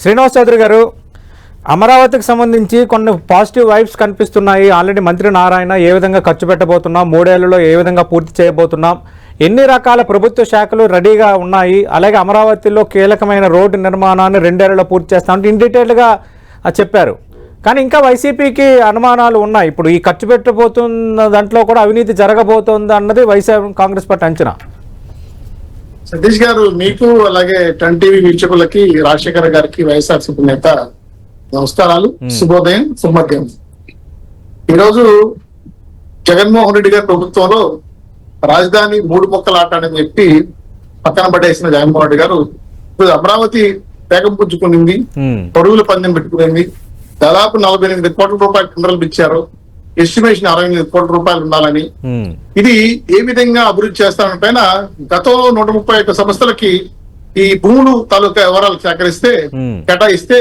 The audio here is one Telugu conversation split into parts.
శ్రీనివాస్ చౌదరి గారు అమరావతికి సంబంధించి కొన్ని పాజిటివ్ వైబ్స్ కనిపిస్తున్నాయి. ఆల్రెడీ మంత్రి నారాయణ ఏ విధంగా ఖర్చు పెట్టబోతున్నాం మూడేళ్ళలో ఏ విధంగా పూర్తి చేయబోతున్నాం ఎన్ని రకాల ప్రభుత్వ శాఖలు రెడీగా ఉన్నాయి అలాగే అమరావతిలో కీలకమైన రోడ్డు నిర్మాణాన్ని రెండేళ్ళలో పూర్తి చేస్తామంటే ఇన్ డీటెయిల్గా చెప్పారు. కానీ ఇంకా వైసీపీకి అనుమానాలు ఉన్నాయి. ఇప్పుడు ఈ ఖర్చు పెట్టబోతున్న దాంట్లో కూడా అవినీతి జరగబోతోంది అన్నది వైసీపీ కాంగ్రెస్ పార్టీ అంచనా. సతీష్ గారు మీకు అలాగే టన్ టీవీ వీక్షకులకి రాజశేఖర్ గారికి వైఎస్ఆర్సీపీ నేత నమస్కారాలు. శుభోదయం సుమధ్యం ఈరోజు జగన్మోహన్ రెడ్డి గారి ప్రభుత్వంలో రాజధాని మూడు మొక్కల ఆట అని చెప్పి పక్కన పడేసిన జగన్మోహన్ రెడ్డి గారు ఇప్పుడు అమరావతి వేగం పుచ్చుకునింది ఉమ్, పొడుగుల పందెం పెట్టుకునింది దాదాపు నలభై ఎనిమిది కోట్ల రూపాయల టెండర్లు ఇచ్చారు. ఎస్టిమేషన్ అరవై ఎనిమిది కోట్ల రూపాయలు ఉండాలని. ఇది ఏ విధంగా అభివృద్ధి చేస్తాన పైన గతంలో నూట ముప్పై ఒక్క సంస్థలకి ఈ భూములు తాలూకా వివరాలు సేకరిస్తే. కేటాయిస్తే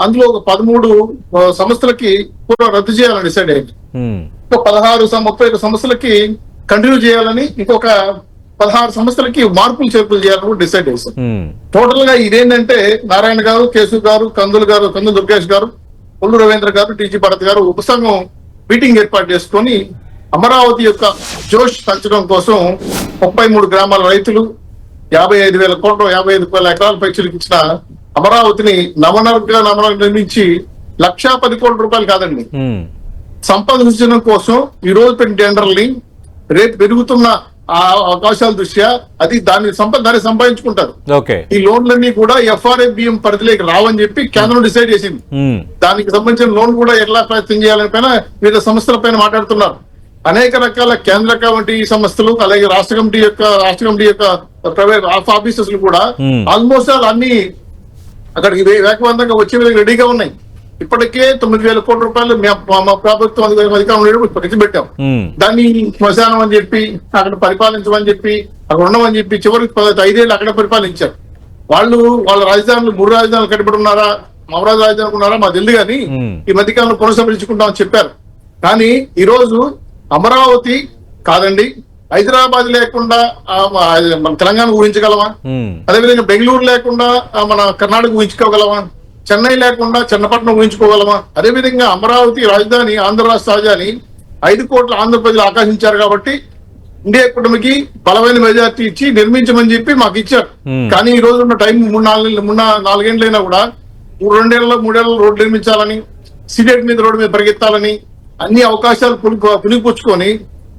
అందులో ఒక పదమూడు సంస్థలకి కూడా రద్దు చేయాలని డిసైడ్ అయింది. ఇంకో పదహారు సం- ముప్పై ఒక్క సంస్థలకి కంటిన్యూ చేయాలని ఇంకొక పదహారు సంస్థలకి మార్పులు చేర్పులు చేయాలని కూడా డిసైడ్ చేశారు. టోటల్గా ఇదేంటంటే నారాయణ గారు కేసు గారు కందులు గారు కందులు దుర్గేష్ గారు కొల్లు రవీంద్ర గారు టీజీ భరత్ గారు ఉపసంఘం మీటింగ్ ఏర్పాటు చేసుకొని అమరావతి యొక్క జోష్ పెంచడం కోసం ముప్పై మూడు గ్రామాల రైతులు యాభై ఐదు వేల కోట్ల యాభై ఐదు వేల ఎకరాల పైచులకు ఇచ్చిన అమరావతిని నవనర్గా నవన నిర్మించి లక్షా పది కోట్ల రూపాయలు కాదండి ఉమ్. సంపద సృష్టించడం కోసం ఈ రోజు పెట్టిన టెండర్ని రేపు పెరుగుతున్న ఆ అవకాశాల దృష్ట్యా అది దాన్ని సంపద దాన్ని సంపాదించుకుంటారు. ఈ లోన్లన్నీ కూడా ఎఫ్ఆర్ఏ బిఎం పరిధిలోకి రావని చెప్పి కేంద్రం డిసైడ్ చేసింది. దానికి సంబంధించిన లోన్ కూడా ఎట్లా ప్రయత్నం చేయాలని పైన వివిధ సంస్థల పైన మాట్లాడుతున్నారు. అనేక రకాల కేంద్ర కమిటీ సంస్థలు అలాగే రాష్ట్ర కమిటీ యొక్క రాష్ట్ర కమిటీ యొక్క ప్రైవేట్ ఆఫీసెస్ కూడా. ఆల్మోస్ట్ ఆల్ అన్ని అక్కడికి వేగవంతంగా వచ్చే విధంగా రెడీగా ఉన్నాయి. ఇప్పటికే తొమ్మిది వేల కోట్ల రూపాయలు మే- మా మా ప్రభుత్వం అధికారం అధికారంలో ఖర్చు పెట్టాం. దాన్ని శ్మశానం అని చెప్పి అక్కడ పరిపాలించమని చెప్పి అక్కడ ఉండమని చెప్పి చివరికి ఐదేళ్ళు అక్కడ పరిపాలించారు. వాళ్ళు వాళ్ళ రాజధానులు మూడు రాజధానులు కట్టుబడి ఉన్నారా అమరావతి రాజధాని ఉన్నారా మాకు తెలియదు కానీ. ఈ మధ్యకాలంలో పునఃసమరించుకుంటామని చెప్పారు. కానీ ఈ రోజు అమరావతి కాదండి హైదరాబాద్ లేకుండా మ- మన తెలంగాణ ఊహించగలమా? ఉమ్, అదేవిధంగా బెంగళూరు లేకుండా మన కర్ణాటక ఊహించుకోగలమా? చెన్నై లేకుండా చెన్నపట్నం ఊహించుకోగలమా అదేవిధంగా అమరావతి రాజధాని ఆంధ్ర రాష్ట్ర రాజధాని ఐదు కోట్ల ఆంధ్ర ప్రజలు ఆకాశించారు కాబట్టి ఇండియా కూటమికి బలమైన మెజార్టీ ఇచ్చి నిర్మించమని చెప్పి మాకు ఇచ్చారు. కానీ ఈ రోజు ఉన్న టైం మూడు నాలుగు మూడు నా- నాలుగేండ్లైనా కూడా రెండేళ్ళలో మూడేళ్ళలో రోడ్డు నిర్మించాలని సిడెట్ మీద రోడ్డు మీద పరిగెత్తాలని అన్ని అవకాశాలు పులి పునిపుచ్చుకొని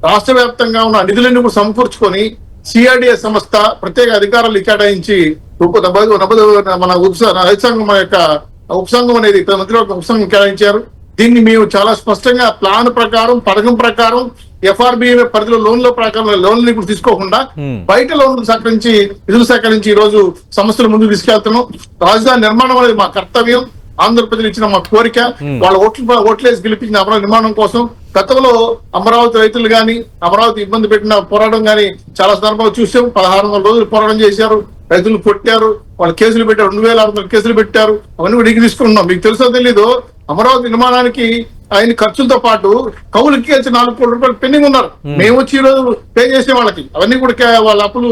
రాష్ట్ర వ్యాప్తంగా ఉన్న నిధులన్నీ కూడా సమకూర్చుకొని సిఆర్డిఎస్ సంస్థ ప్రత్యేక అధికారాలు కేటాయించి మన ఉపస- రైతు సంఘం యొక్క ఉపసంఘం అనేది మంత్రివర్గ ఉపసంఘం కేటాయించారు. దీన్ని మేము చాలా స్పష్టంగా ప్లాన్ ప్రకారం పథకం ప్రకారం ఎఫ్ఆర్బి పరిధిలో లోన్ల ప్రకారం లోన్లు ఇప్పుడు తీసుకోకుండా. బయట లోన్లు సేకరించి నిధులు సేకరించి ఈ రోజు సంస్థల ముందుకు తీసుకెళ్తున్నాం. రాజధాని నిర్మాణం అనేది మా కర్తవ్యం. ఆంధ్రప్రదేశ్ ఇచ్చిన మా కోరిక. వాళ్ళ ఓట్లు ఓట్లేసి గెలిపించిన అమరావతి నిర్మాణం కోసం గతంలో అమరావతి రైతులు గాని అమరావతి ఇబ్బంది పెట్టిన పోరాటం గాని చాలా సందర్భాలు చూసాం. పదహారు వందల రోజులు పోరాటం చేశారు. రైతులు కొట్టారు వాళ్ళు కేసులు పెట్టారు రెండు వేల ఆరు వందల కేసులు పెట్టారు. అవన్నీ కూడా డిగ్రీ తీసుకున్నాం మీకు తెలుసో తెలీదు అమరావతి నిర్మాణానికి ఆయన ఖర్చులతో పాటు కౌలుకి వచ్చి నాలుగు కోట్ల రూపాయలు పెండింగ్ ఉన్నారు. మేము. వచ్చి ఈ రోజు పే చేసే వాళ్ళకి. అవన్నీ కూడా వాళ్ళ అప్పులు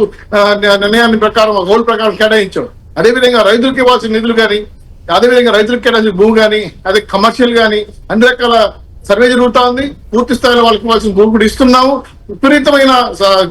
నిర్ణయాన్ని ప్రకారం కౌలు ప్రకారం కేటాయించాం అదేవిధంగా రైతులకు ఇవ్వాల్సిన నిధులు కానీ అదేవిధంగా రైతులకు కేటాయించిన భూమి కానీ అదే కమర్షియల్ కానీ అన్ని రకాల సర్వే జరుగుతా ఉంది పూర్తి స్థాయిలో వాళ్ళకి ఇవ్వాల్సిన భూమి కూడా ఇస్తున్నాము. విపరీతమైన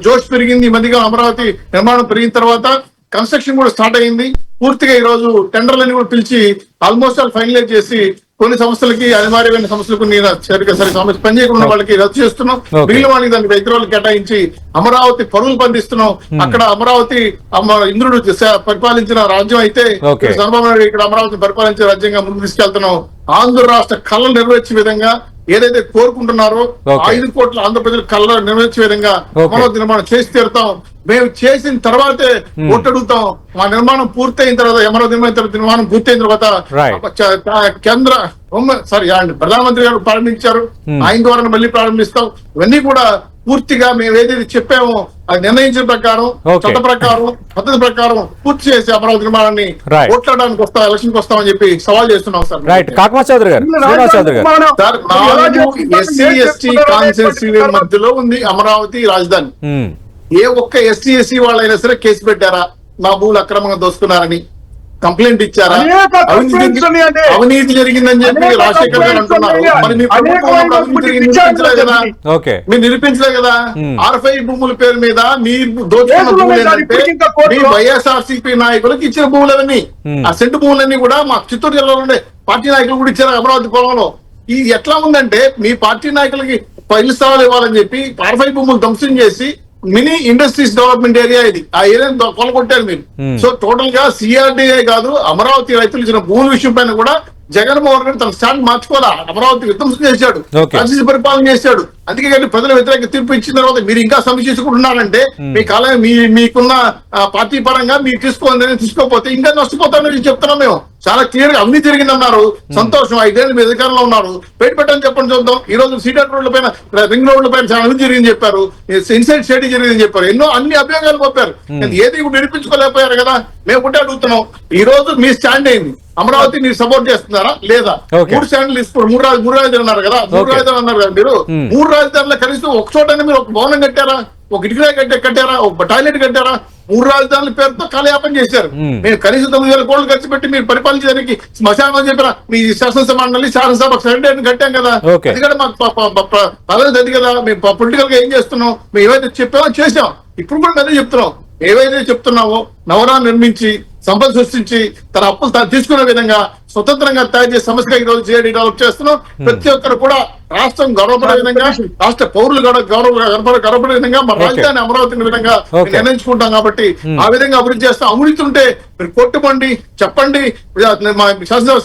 జోష్ పెరిగింది. ఈ మధ్యగా అమరావతి నిర్మాణం పెరిగిన తర్వాత కన్స్ట్రక్షన్ కూడా స్టార్ట్ అయింది పూర్తిగా ఈ రోజు టెండర్లని కూడా పిలిచి ఆల్మోస్ట్ ఆల్ ఫైనలైజ్ చేసి కొన్ని సంస్థలకి అనివార్యమైన సంస్థలకు నేను సరిగ్గా సరి సమస్య పనిచేయకుండా వాళ్ళకి రద్దు చేస్తున్నాం. మిగిలిన వాళ్ళకి దానికి ఎకరాలు కేటాయించి అమరావతి పరువులు పండిస్తున్నాం. అక్కడ అమరావతి అమ- ఇంద్రుడు పరిపాలించిన రాజ్యం అయితే చంద్రబాబు నాయుడు ఇక్కడ అమరావతి పరిపాలించే రాజ్యంగా ముందుకు తీసుకెళ్తున్నాం. ఆంధ్ర రాష్ట్ర కళలు నెరవేర్చే విధంగా ఏదైతే కోరుకుంటున్నారో. ఐదు కోట్ల ఆంధ్ర ప్రజల కళలు నెరవేర్చే విధంగా. అమరావతి నిర్మాణం చేసి తీరుతాం. మేము చేసిన తర్వాతే ఓటు అడుగుతాం మా నిర్మాణం పూర్తయిన తర్వాత అమరావతి నిర్మాణం తర్వాత నిర్మాణం పూర్తయిన తర్వాత కేంద్ర సారీ ప్రధానమంత్రి గారు ప్రారంభించారు. ఆయన ద్వారా మళ్ళీ ప్రారంభిస్తాం. ఇవన్నీ కూడా పూర్తిగా మేము ఏదైతే చెప్పామో అది నిర్ణయించిన ప్రకారం. చట్ట ప్రకారం పద్ధతి ప్రకారం పూర్తి చేసి అమరావతి నిర్మాణాన్ని. ఓట్లాడడానికి వస్తాం ఎలక్షన్కి వస్తామని చెప్పి సవాల్ చేస్తున్నాం సార్. రైట్ చౌదరి గారు సార్ ఎస్సీ ఎస్టీ కాన్స్టిట్యూన్సీ మధ్యలో ఉంది అమరావతి రాజధాని. ఉమ్, ఏ ఒక్క ఎస్సీ ఎస్సీ వాళ్ళైనా సరే కేసు పెట్టారా? మా భూములు అక్రమంగా దోసుకున్నారని కంప్లైంట్ ఇచ్చారా? అవినీతి జరిగిందని చెప్పి రాజశేఖర్ గారు అంటున్నారు. మరి మీ అవినీతి కదా? మీరు నిరూపించలే కదా. ఆర్ఫై భూముల పేరు మీద మీరు దోచుకున్న భూములు ఏంటంటే మీ కోర్టులో. వైఎస్ఆర్ సిపి నాయకులకు ఇచ్చిన భూములు అవన్నీ Hmm. ఆ సెంటు భూములన్నీ కూడా మా చిత్తూరు జిల్లాలో ఉండే పార్టీ నాయకులు కూడా ఇచ్చారు అమరావతి పొలంలో. ఈ ఎట్లా ఉందంటే మీ పార్టీ నాయకులకి పైలు స్థలాలు ఇవ్వాలని చెప్పి ఆర్ఫై భూములు ధ్వంసం చేసి మినీ ఇండస్ట్రీస్ డెవలప్మెంట్ ఏరియా ఇది. ఆ ఏరియాని కొలగొట్టారు మీరు. Hmm. సో టోటల్గా సిఆర్డీఏ కాదు అమరావతి రైతులు ఇచ్చిన భూముల విషయం పైన కూడా జగన్మోహన్ రెడ్డి తన స్టాండ్ మార్చుకోవాలా? అమరావతి విధ్వంసం చేశాడు. పరిపాలన చేశాడు. అందుకే కానీ ప్రజల వ్యతిరేక తీర్పు ఇచ్చిన తర్వాత మీరు ఇంకా సమీక్షించుకుంటున్నారంటే మీ కాలం మీ మీకున్న పార్టీ పరంగా మీరు తీసుకోవాలి తీసుకోకపోతే ఇంకా నష్టపోతారని చెప్తున్నాం మేము. చాలా క్లియర్గా అవినీతి జరిగిందన్నారు. సంతోషం ఐదేళ్ళు మీ అధికారంలో ఉన్నారు. పేట పెట్టని చెప్పండి చూద్దాం. ఈ రోజు సీడర్ రోడ్ల పైన రింగ్ రోడ్ల పైన చాలా అవినీతి జరిగింది చెప్పారు. ఇన్సైడ్ స్టడీ జరిగిందని చెప్పారు. ఎన్నో అన్ని అభియోగాలు పంపారు ఏది నిరూపించుకోలేకపోయారు కదా. మేము కూడా అడుగుతున్నాం. ఈ రోజు మీ స్టాండ్ ఏంది? అమరావతి మీరు సపోర్ట్ చేస్తున్నారా? లేదా. మూడు స్టాండ్లు ఇస్తారు మూడు రాజు మూడు రాజధానులు అన్నారు కదా. మూడు. రాజధానులు అన్నారు కదా మీరు. మూడు రాజధానులు కనీసం ఒక చోట మీరు ఒక భవనం కట్టారా? ఒక ఇటుక కట్టే కట్టారా? ఒక టాయిలెట్ కట్టారా? మూడు రాజధానుల పేరుతో కాలయాపన చేశారు. మేము. కనీసం తొమ్మిది వేల కోట్లు ఖర్చు పెట్టి మీరు పరిపాలించడానికి శ్మశానం అని చెప్పారా? మీ శాసనసభ మండలి శాసనసభ సెక్రటరీ కట్టాం కదా. అది కూడా మాకు పదవి అది కదా. మేము పొలిటికల్గా ఏం చేస్తున్నాం? మేము ఏవైతే చెప్పామో చేసాం ఇప్పుడు కూడా అదే చెప్తున్నాం. ఏవైతే చెప్తున్నావో నవరా నిర్మించి సంపద సృష్టించి తన అప్పులు తాను తీసుకునే విధంగా స్వతంత్రంగా తయారు చేసే సమస్యగా ఈ రోజు డెవలప్ చేస్తున్నాం ప్రతి ఒక్కరు కూడా రాష్ట్రం గర్వపడే విధంగా రాష్ట్ర పౌరులు గౌరవ గౌరవ గర్వపడే విధంగా మన Okay. రాజధాని అమరావతి విధంగా. నిర్ణయించుకుంటాం కాబట్టి ఆ విధంగా అభివృద్ధి చేస్తాం అవినీతి ఉంటే మీరు కొట్టుకోండి చెప్పండి మా శాసనసభ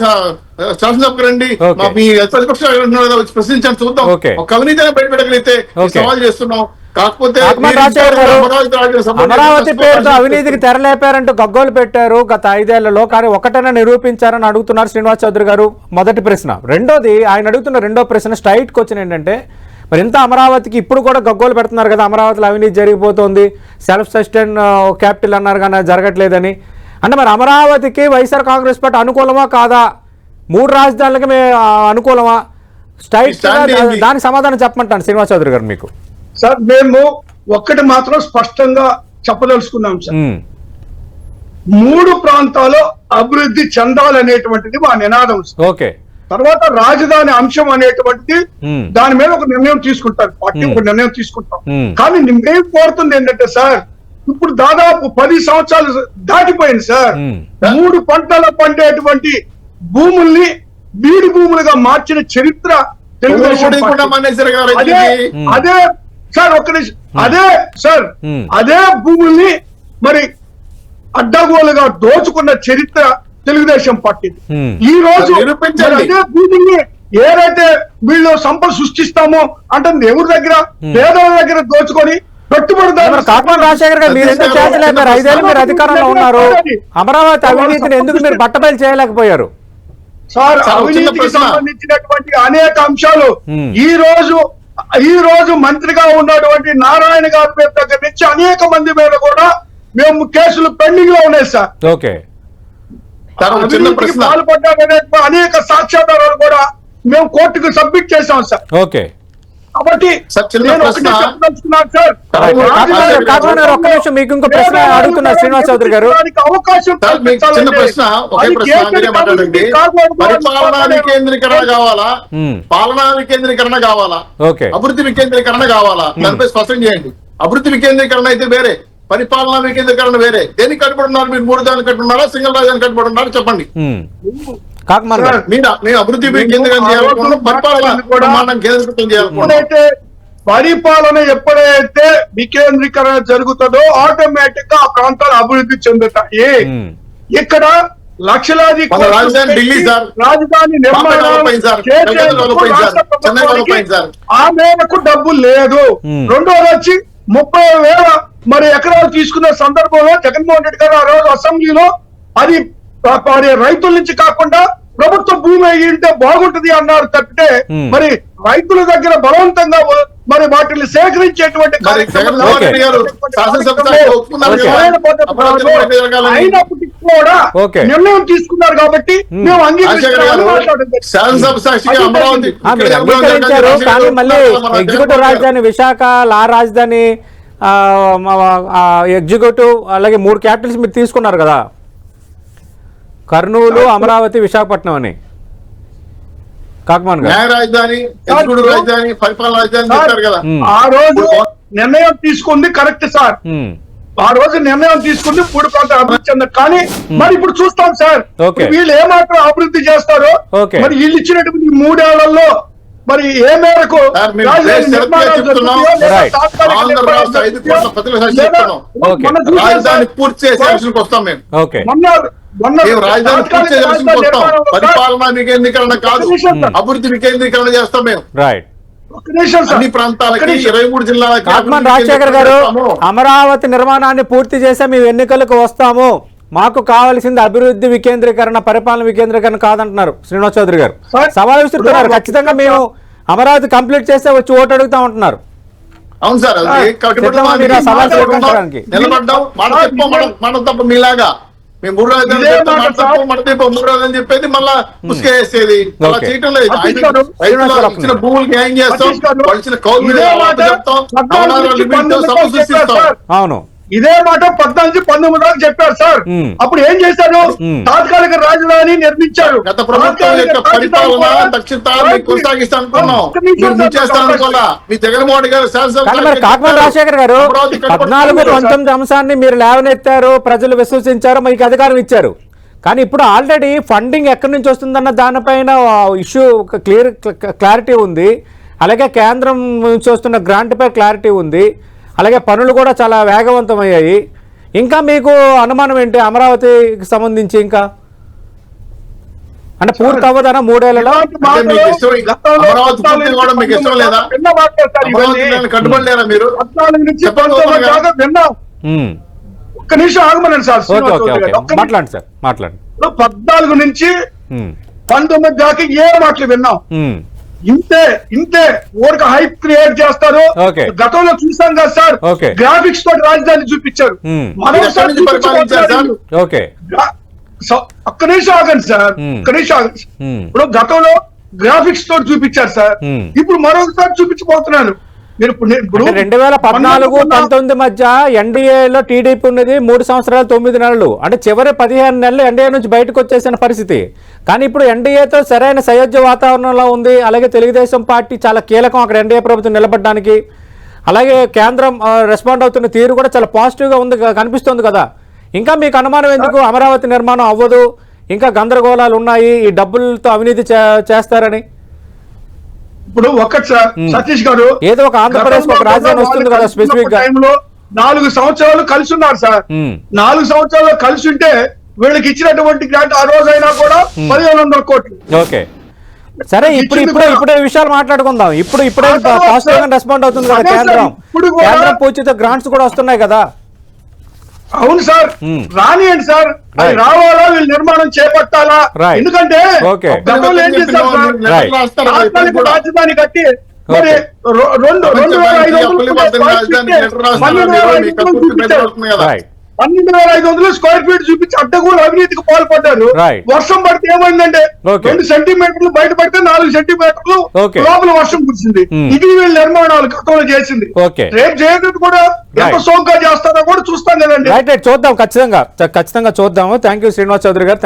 శాసనసభకు రండి. మా మీ వచ్చి ప్రశ్నించండి చూద్దాం. ఒక అవినీతిని బయటపెట్టగలిగితే. సవాల్ చేస్తున్నాం కాకపోతే అమరావతి పేరుతో అవినీతికి తెరలేపారంటూ గగ్గోలు పెట్టారు గత ఐదేళ్ళలో. కానీ ఒకటైనా నిరూపించారని అడుగుతున్నారు శ్రీనివాస్ చౌదరి గారు. మొదటి ప్రశ్న. రెండోది ఆయన అడుగుతున్న రెండో ప్రశ్న స్ట్రైట్ క్వశ్చన్ ఏంటంటే మరి ఇంత అమరావతికి ఇప్పుడు కూడా గగ్గోలు పెడుతున్నారు కదా అమరావతిలో అవినీతి జరిగిపోతుంది. సెల్ఫ్ సస్టైన్ క్యాపిటల్ అన్నారు కానీ జరగట్లేదని. అంటే మరి అమరావతికి వైఎస్ఆర్ కాంగ్రెస్ పార్టీ అనుకూలమా కాదా? మూడు రాజధానులకి అనుకూలమా? స్ట్రైట్? దానికి సమాధానం చెప్పమంటాను శ్రీనివాస్ చౌదరి గారు మీకు. సార్ మేము ఒక్కటి మాత్రం స్పష్టంగా చెప్పదలుచుకున్నాం సార్ మూడు ప్రాంతాలు అభివృద్ధి చెందాలనేటువంటిది మా నినాదం. ఓకే తర్వాత రాజధాని అంశం అనేటువంటిది. దాని మీద ఒక నిర్ణయం తీసుకుంటారు పార్టీ. ఒక నిర్ణయం తీసుకుంటాం. కానీ మేము కోరుతుంది ఏంటంటే సార్ ఇప్పుడు దాదాపు పది సంవత్సరాలు దాటిపోయింది సార్. మూడు పంటల పండేటువంటి భూముల్ని బీడు భూములుగా మార్చిన చరిత్ర తెలుగుదేశం. అదే సార్ ఒక్క నిమిషం అదే సార్. అదే భూముల్ని మరి అడ్డగోలుగా దోచుకున్న చరిత్ర తెలుగుదేశం పార్టీ. ఈ రోజు అదే భూముల్ని ఏదైతే వీళ్ళు సంపద సృష్టిస్తామో అంటే ఎవరి దగ్గర పేదల దగ్గర దోచుకొని మరి పెట్టుబడిదారులు కాకమాల రాజశేఖర్ గారు మీరు ఎందుకు చేతలేపారు ఐదేళ్ళు మీరు అధికారంలో ఉన్నారు అమరావతి అవినీతిని ఎందుకు మీరు బట్టబయలు చేయలేకపోయారు సార్ అవినీతికి. సంబంధించినటువంటి అనేక అంశాలు. ఈ రోజు ఈ రోజు మంత్రిగా ఉన్నటువంటి నారాయణ గారి మీద దగ్గర నుంచి అనేక మంది మీద కూడా మేము కేసులు పెండింగ్లో ఉన్నాయి సార్. ఓకే. పాల్పడ్డారనే అనేక సాక్ష్యాధారాలు కూడా మేము కోర్టుకు సబ్మిట్ చేశాం సార్. ఓకే. కాబట్టి మీకు ఇంకో ప్రశ్న అడుగుతున్నారు శ్రీనివాస్ చౌదరి గారు. అవకాశం చిన్న. ప్రశ్న ఒకే వికేంద్రీకరణ కావాలా? Hmm. పాలనా వికేంద్రీకరణ కావాలా? ఓకే. అభివృద్ధి వికేంద్రీకరణ కావాలా? దానిపై స్పష్టం చేయండి. అభివృద్ధి వికేంద్రీకరణ అయితే వేరే. పరిపాలనా వికేంద్రీకరణ వేరే. దేనికి కట్టుబడి ఉన్నారు మీరు? మూడు దానికి కట్టుబడి సింగిల్ రాజధానికి కట్టుబడి ఉన్నారు? చెప్పండి. అభివృద్ధి పరిపాలన ఎప్పుడైతే పరిపాలన ఎప్పుడైతే వికేంద్రీకరణ జరుగుతుందో ఆటోమేటిక్గా ఆ ప్రాంతాలు అభివృద్ధి చెందుతాయి. ఇక్కడ లక్షలాది రాజధాని నిర్మాణం. ఆ మేరకు డబ్బు లేదు. రెండోది వచ్చి ముప్పై వేల మరి ఎకరాలు తీసుకున్న సందర్భంలో జగన్మోహన్ రెడ్డి గారు ఆ రోజు అసెంబ్లీలో అది రైతుల నుంచి కాకుండా ప్రభుత్వ భూమి అయి ఉంటే బాగుంటది అన్నారు తప్పితే Hmm. మరి రైతుల దగ్గర బలవంతంగా మరి వాటిని సేకరించేటువంటి. అయినప్పటికీ కూడా. నిర్ణయం తీసుకున్నారు కాబట్టి Hmm. మేము అంగీకరించారు కానీ మళ్ళీ ఎగ్జిక్యూటివ్. రాజధాని విశాఖ లా రాజధాని ఎగ్జిక్యూటివ్ అలాగే మూడు క్యాపిటల్స్ మీరు తీసుకున్నారు కదా కర్నూలు అమరావతి విశాఖపట్నం అని. కాకమాన్ గారు. న్యాయ రాజధాని రాజధాని పరిపాలన రాజధాని చెప్పారు కదా. ఆ రోజు నిర్ణయం తీసుకుంది కరెక్ట్ సార్. ఆ రోజు నిర్ణయం తీసుకుంది మూడు ప్రాంతాలు అభివృద్ధి చెందారు కానీ మరి ఇప్పుడు చూస్తాం సార్. ఓకే. వీళ్ళు ఏమాత్రం అభివృద్ధి చేస్తారో ఓకే. మరి వీళ్ళు ఇచ్చినటువంటి మూడేళ్ళలో మరి ఏ మేరకు రాజధాని. పూర్తి చేసే అంశానికి వస్తాం మేము. ఓకే మొన్న మొన్న మేము రాజధాని పూర్తి చేసే తాత్కాలిక అంశానికి వస్తాం. నిర్మాణంలో సార్, పరిపాలన వికేంద్రీకరణ కాదు. అభివృద్ధి వికేంద్రీకరణ చేస్తాం మేము. రైట్ రాజశేఖర్ గారు. అమరావతి నిర్మాణాన్ని పూర్తి చేసే మేము ఎన్నికలకు వస్తాము. మాకు కావాల్సింది అభివృద్ధి వికేంద్రీకరణ పరిపాలన వికేంద్రీకరణ కాదంటున్నారు శ్రీనివాస్ చౌదరి గారు. సవాల్ విసురుతున్నారు. ఇప్పుడు ఖచ్చితంగా మేము అమరావతి కంప్లీట్ చేస్తే వచ్చి ఓటు అడుగుతా ఉంటున్నారు. అవును సార్ మనం తప్ప మీలాగా. మేము మూడు చెప్పేది మళ్ళా ముసుకేసేది అలా. చేయటం లేదు ఇచ్చిన న్యాయం చేస్తాం వాళ్ళు ఇచ్చిన కౌలు చెప్తాం. అవును. ఇదే మాట పద్నాలుగు పంతొమ్మిది దాకా చెప్పారు సార్. అప్పుడు ఏం చేశారు. తాత్కాలిక రాజధాని నిర్మించారు. గత ప్రభుత్వం యొక్క పరిపాలన జగన్మోహన్ గారు రాజశేఖర్ గారు పద్నాలుగు. పంతొమ్మిది అంశాన్ని మీరు లేవనెత్తారు ప్రజలు విశ్వసించారు మీకు అధికారం ఇచ్చారు. కానీ ఇప్పుడు ఆల్రెడీ ఫండింగ్ ఎక్కడి నుంచి వస్తుందన్న దానిపైన ఇష్యూ క్లియర్ క్లారిటీ ఉంది. అలాగే కేంద్రం నుంచి వస్తున్న గ్రాంట్పై క్లారిటీ ఉంది. అలాగే పనులు కూడా చాలా వేగవంతమయ్యాయి. ఇంకా మీకు అనుమానం ఏంటి? అమరావతికి సంబంధించి ఇంకా? అంటే పూర్తి అవ్వదన మూడేళ్ళలో? ఉమ్. ఒక్క నిమిషం ఆగమనండి సార్. మాట్లాడండి సార్ మాట్లాడండి. పద్నాలుగు నుంచి. పంతొమ్మిది దాకా ఏ మాటలు విన్నాం. ఇంతే ఇంతే ఊరికి హైప్ క్రియేట్ చేస్తారు. ఓకే. గతంలో చూసాం కదా సార్ ఓకే. గ్రాఫిక్స్ తోటి రాజధాని చూపించారు. ఒక్క నిమిషం ఆగండి సార్. ఒక్క నిమిషం ఆగండి. ఇప్పుడు గతంలో గ్రాఫిక్స్ తోటి చూపించారు సార్. ఇప్పుడు మరొకసారి చూపించబోతున్నాను రెండు వేల పద్నాలుగు పంతొమ్మిది మధ్య ఎన్డీఏలో టీడీపీ ఉన్నది మూడు సంవత్సరాలు తొమ్మిది నెలలు. అంటే చివరి పదిహేను నెలలు ఎన్డీఏ నుంచి బయటకు వచ్చేసిన పరిస్థితి. కానీ ఇప్పుడు ఎన్డీఏతో సరైన సయోధ్య వాతావరణంలో ఉంది. అలాగే తెలుగుదేశం పార్టీ చాలా కీలకం అక్కడ ఎన్డీఏ ప్రభుత్వం నిలబడడానికి. అలాగే కేంద్రం రెస్పాండ్ అవుతున్న తీరు కూడా చాలా పాజిటివ్గా ఉంది కనిపిస్తుంది కదా. ఇంకా మీకు అనుమానం ఎందుకు? అమరావతి నిర్మాణం అవ్వదు. ఇంకా గందరగోళాలు ఉన్నాయి. ఈ డబ్బులతో అవినీతి చేస్తారని. ఇప్పుడు మ్మ్. సతీష్ గారు ఏదో ఒక ఆంధ్రప్రదేశ్ ఒక రాజధాని వస్తుంది కదా స్పెసిఫిక్గా. నాలుగు సంవత్సరాలు కలిసి ఉన్నారు సార్. నాలుగు సంవత్సరాలు కలిసి ఉంటే వీళ్ళకి ఇచ్చినటువంటి గ్రాంట్ ఆ రోజైనా కూడా పదిహేను వందల కోట్లు ఓకే సరే ఇప్పుడు ఇప్పుడు. ఇప్పుడు ఈ విషయాలు మాట్లాడుకుందాం ఇప్పుడు ఇప్పుడే పాజిటివ్గా రెస్పాండ్ అవుతుంది కదా కేంద్రం కేంద్రం పూచిత గ్రాంట్స్ కూడా వస్తున్నాయి కదా అవును సార్. రానియండి సార్ అది. రావాలా వీళ్ళు నిర్మాణం చేపట్టాలా. ఎందుకంటే. గతంలో ఏం చేశారు రాజధాని కట్టి మరి రెండు రెండు వేల ఐదు వందలు పన్నెండు వేల ఐదు వందలు స్క్వేర్ ఫీట్ చూపించి అడ్డగోలు అవినీతికి పాల్పడ్డారు. వర్షం పడితే ఏమైందంటే. రెండు సెంటీమీటర్లు బయట పడితే నాలుగు సెంటీమీటర్లు. లోపల వర్షం కురిసింది Hmm. ఇది వీళ్ళ నిర్మాణాలు గతంలో చేసింది. రేపు చేయడం కూడా ఎంత. సోగ్గా చేస్తారో కూడా చూస్తాం కదండి చూద్దాం ఖచ్చితంగా ఖచ్చితంగా చూద్దాము థ్యాంక్ యూ శ్రీనివాస్ చౌదరి గారు